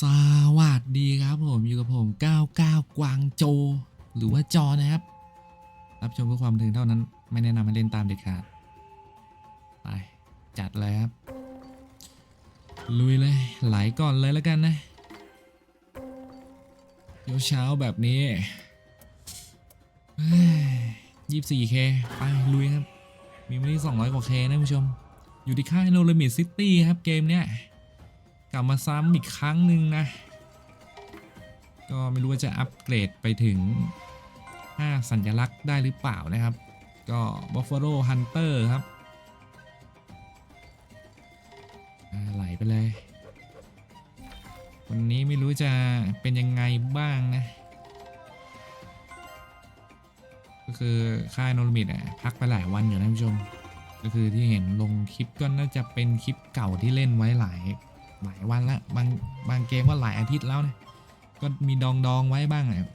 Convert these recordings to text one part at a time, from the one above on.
สวัสดีครับผมอยู่กับผม99กวางโจ หรือว่าจอนะครับ รับชมเพื่อความบันเทิงเท่านั้น ไม่แนะนำให้เล่นตามเด็ดขาด ไป จัดเลยครับ ลุยเลย ไหลก่อนเลยแล้วกันนะเดี๋ยวเช้าแบบนี้ยี่สี่เคไป ลุยครับ มีมาที่200 กว่าเคนะผู้ชม อยู่ที่ค่ายโนเลมิดซิตี้ครับเกมเนี้ย ลับมาซ้ำอีกครั้งหนึ่งนะ ก็ไม่รู้ว่าจะอัปเกรดไปถึง 5 สัญลักษณ์ได้หรือเปล่านะครับ ก็ Buffalo Hunter ครับไหลไปเลย วันนี้ไม่รู้จะเป็นยังไงบ้างนะ ก็คือค่ายโนลมิดอะพักไปหลายวันอยู่นะผู้ชม ก็คือที่เห็นลงคลิปก็น่าจะเป็นคลิปเก่าที่เล่นไว้หลาย หลายวันละบางบางเกมก็หลายอาทิตย์แล้วนะก็มีดองดองๆไว้บ้างอะ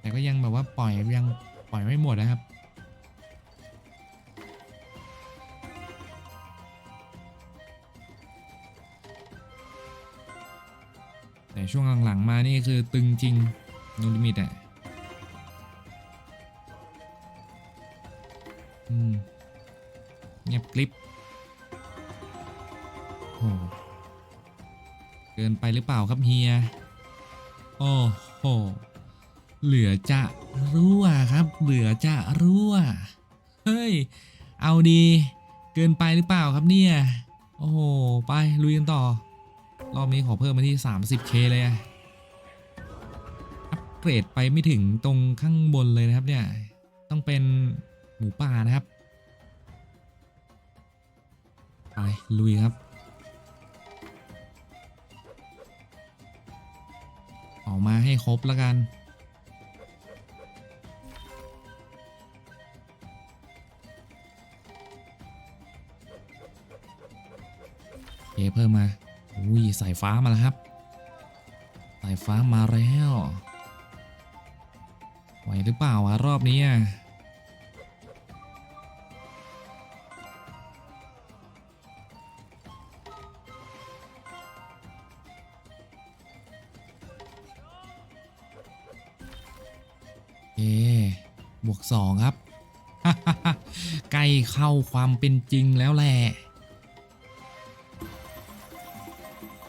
แต่ก็ยังแบบว่าปล่อยยังปล่อยไม่หมดนะครับแต่ช่วงหลังๆมานี่คือตึงจริงโนลิมิตอะเงียบกริบโอ้ เกินไปหรือเปล่าครับเฮีย โอ้โห เหลือจะรั่วครับ เหลือจะรั่ว เฮ้ย เอาดี เกินไปหรือเปล่าครับเนี่ย โอ้โห ไปลุยกันต่อ รอบนี้ขอเพิ่มมาที่ 30k เลยอะอัปเกรดไปไม่ถึงตรงข้างบนเลยนะครับเนี่ย ต้องเป็นหมูป่านะครับ ไปลุยครับ มาให้ครบแล้วกันเอเพิ่มมา อุ้ยสายฟ้ามาแล้วครับ สายฟ้ามาแล้ว ไหวหรือเปล่าวะรอบนี้อะ เอบวกสองครับใกล้เข้าความเป็นจริงแล้วแหละ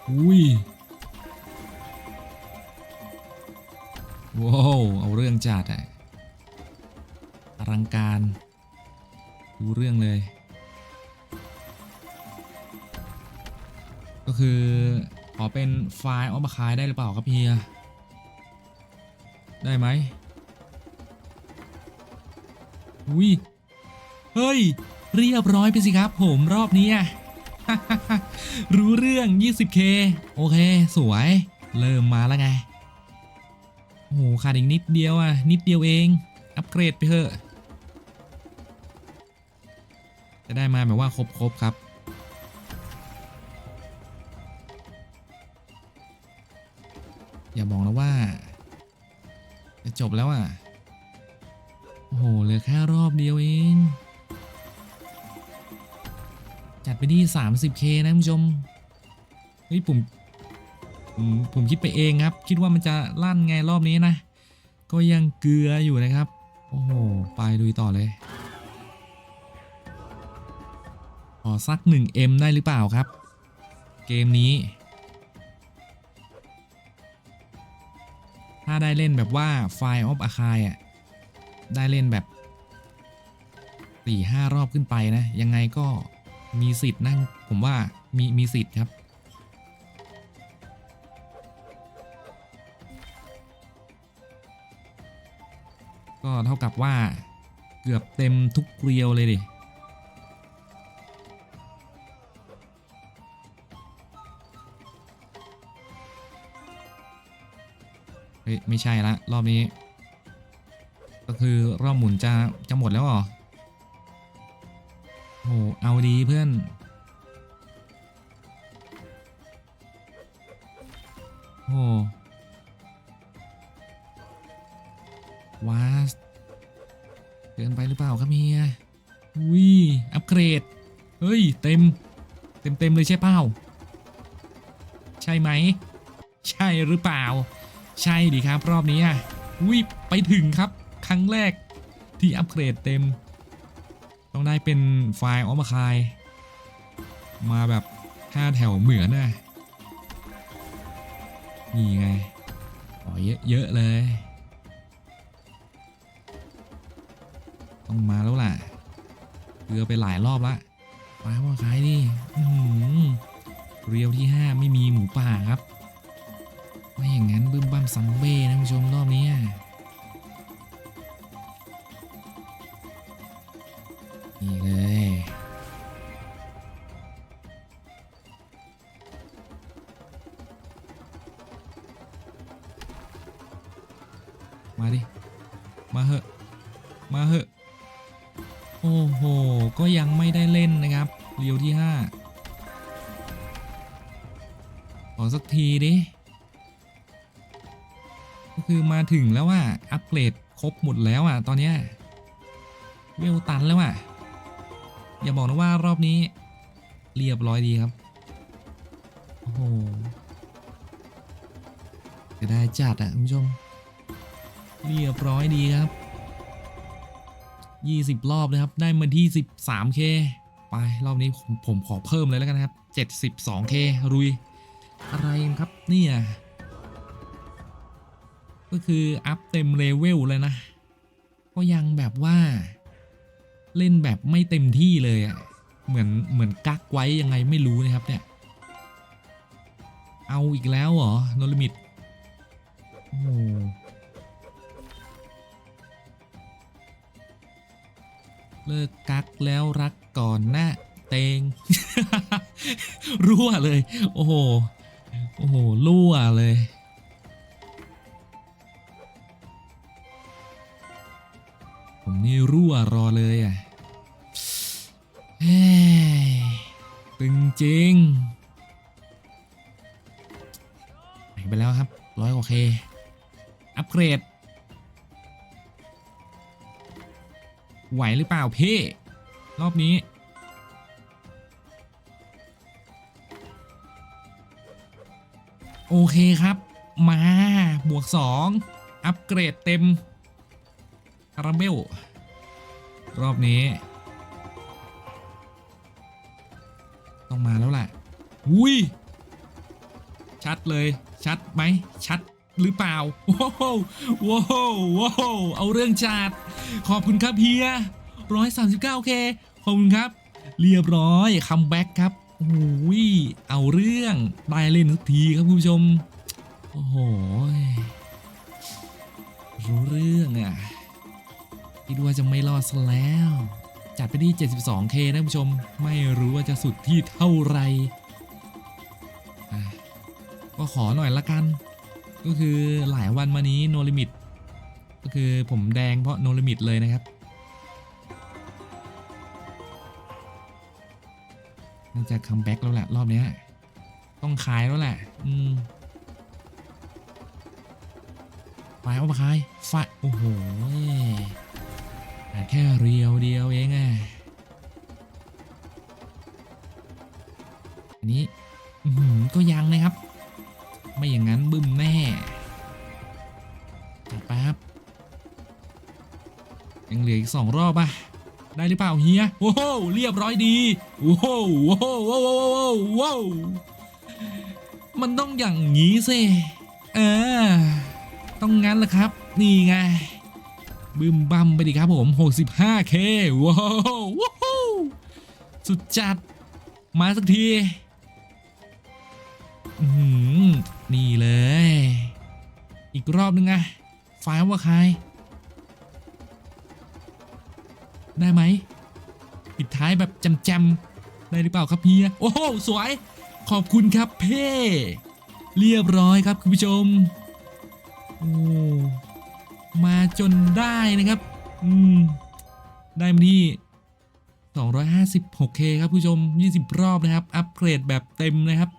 อุ้ยว้าวเอาเรื่องจัดอะอลังการรู้เรื่องเลย ก็คือ ขอเป็นไฟล์เอามาขายได้หรือเปล่าครับเฮีย ได้ไหม อุ้ย เฮ้ย เรียบร้อยไปสิครับผมรอบนี้รู้เรื่อง 20k โอเค สวย เริ่มมาแล้วไง โอ้โหขาดอีกนิดเดียวอะ นิดเดียวเอง อัปเกรดไปเถอะ จะได้มาแบบว่าครบๆครับ อย่าบอกนะว่า จะจบแล้วอะ โอ้โหเหลือแค่รอบเดียวเอง จัดไปที่ 30k นะคุณผู้ชม เฮ้ยผมผมผมคิดไปเองครับ คิดว่ามันจะลั่นไงรอบนี้นะ ก็ยังเกลืออยู่นะครับ โอ้โห ไปลุยต่อเลยขอสัก 1M ได้หรือเปล่าครับ เกมนี้ ถ้าได้เล่นแบบว่า Fire of a k a i อะ ได้เล่นแบบ4-5รอบขึ้นไปนะ ยังไงก็มีสิทธิ์นั่ง ผมว่ามีมีสิทธิ์ครับ ก็เท่ากับว่าเกือบเต็มทุกเรียวเลยดิเฮ้ยไม่ใช่ละรอบนี้ คือรอบหมุนจะจะหมดแล้วเหรอโหเอาดีเพื่อนโหว้าสเกินไปหรือเปล่าครับเฮียอุ้ยอัปเกรด เฮ้ย เต็ม เต็มเต็มเลยใช่เปล่า ใช่ไหม ใช่หรือเปล่า ใช่ดีครับรอบนี้อะวิไปถึงครับ ครั้งแรกที่อัปเกรดเต็ม ต้องได้เป็นไฟล์ออมาคาย มาแบบ5แถวเหมือนนะนี่ไงอ๋อเยอะเยอะเลย ต้องมาแล้วล่ะเรือไปหลายรอบละไฟล์ออมาคายนี่เรียวที่ 5 ไม่มีหมูป่าครับไม่อย่างนั้นบึ้มบั้มซัมเบ้นะคุณผู้ชมรอบนี้ นี่เลยมาดิ มาเหอะ มาเหอะ โอ้โห ก็ยังไม่ได้เล่นนะครับ เรียวที่5ขอสักทีดิ ก็คือมาถึงแล้วว่าอัปเกรดครบหมดแล้วอะ ตอนเนี้ยเวลตันแล้วอะ อย่าบอกนะว่ารอบนี้ เรียบร้อยดีครับ โอ้โหจะได้จัดอะคุณผู้ชม เรียบร้อยดีครับ 20 รอบเลยครับ ได้มาที่ 13k ไป รอบนี้ผมผมขอเพิ่มเลยแล้วกันนะครับ 72k รุย อะไรครับเนี่ยก็คือ อัพเต็มเลเวลเลยนะ ก็ยังแบบว่า เล่นแบบไม่เต็มที่เลยอะ่ะเหมือนเหมือนกักไว้ยังไงไม่รู้นะครับเนี่ย เอาอีกแล้วเหรอโนลิมิตโอ้โหเลิกกักแล้วรักก่อนนะเตง รั่วเลย โอ้โห โอ้โห รั่วเลย ผมนี่รั่วรอเลยอะ เฮ้ยตึงจริงไปแล้วครับร้อยกว่าเคอัปเกรด ไหวหรือเปล่าเพ่รอบนี้ โอเคครับ มาบวก 2 อัปเกรดเต็มคาราเมลรอบนี้ ต้องมาแล้วแหละอุ้ยชัดเลยชัดไหมชัดหรือเปล่าว้าวว้าวว้าวเอาเรื่องจัดขอบคุณครับเฮียร้อยสามสิบเก้าเคขอบคุณครับ เรียบร้อยคัมแบ็กครับโอ้ยเอาเรื่องได้เล่นทุกทีครับคุณผู้ชมโอ้โหรู้เรื่องอะคิดว่าจะไม่รอดซะแล้ว จัดไปที่ 72K นะคุณผู้ชม ไม่รู้ว่าจะสุดที่เท่าไร ก็ขอหน่อยละกัน ก็คือหลายวันมานี้โนลิมิต ก็คือผมแดงเพราะโนลิมิตเลยนะครับน่าจะคัมแบ็กแล้วแหละรอบนี้ต้องขายแล้วแหละ อืมไฟเอามาขายไฟโอ้โห แค่เรียวเดียวเองอะอันนี้ก็ยังนะครับ ไม่อย่างนั้นบึ้มแน่จัดไปครับยังเหลืออีกสองรอบป่ะ ได้หรือเปล่าเฮียโอ้โหเรียบร้อยดีโอ้โหโอ้โหโอ้โหโอ้โหโอ้โหมันต้องอย่างนี้สิเออต้องงั้นแหละครับ นี่ไง บึมบัมไปดิครับผม 65k ว้าวว้าวสุดจัด มาสักทีนี่เลย อีกรอบนึงอะไฟว่าใคร ได้ไหมปิดท้ายแบบจำๆได้หรือเปล่าครับเฮีย โอ้โห สวย ขอบคุณครับเพ่ เรียบร้อยครับคุณผู้ชม โอ้ มาจนได้นะครับ อืม ได้มาที่ 256k ครับผู้ชม 20 รอบนะครับ อัปเกรดแบบเต็มนะครับ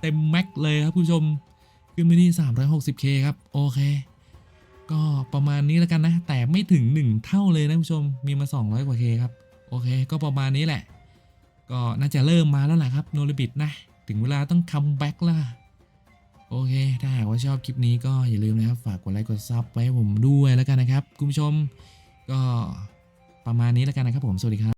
เต็มแม็กเลยครับผู้ชม ขึ้นไปที่ 360k ครับ โอเค ก็ประมาณนี้แล้วกันนะ แต่ไม่ถึง 1 เท่าเลยนะผู้ชม มีมา 200 กว่า k ครับ โอเค ก็ประมาณนี้แหละ ก็น่าจะเริ่มมาแล้วแหละครับ โนริบิตนะ ถึงเวลาต้องคัมแบ็กแล้ว โอเค ถ้าหากว่าชอบคลิปนี้ก็อย่าลืมนะครับ ฝากกดไลค์กดซับไว้ให้ผมด้วยแล้วกันนะครับ คุณผู้ชมก็ประมาณนี้แล้วกันนะครับผม สวัสดีครับ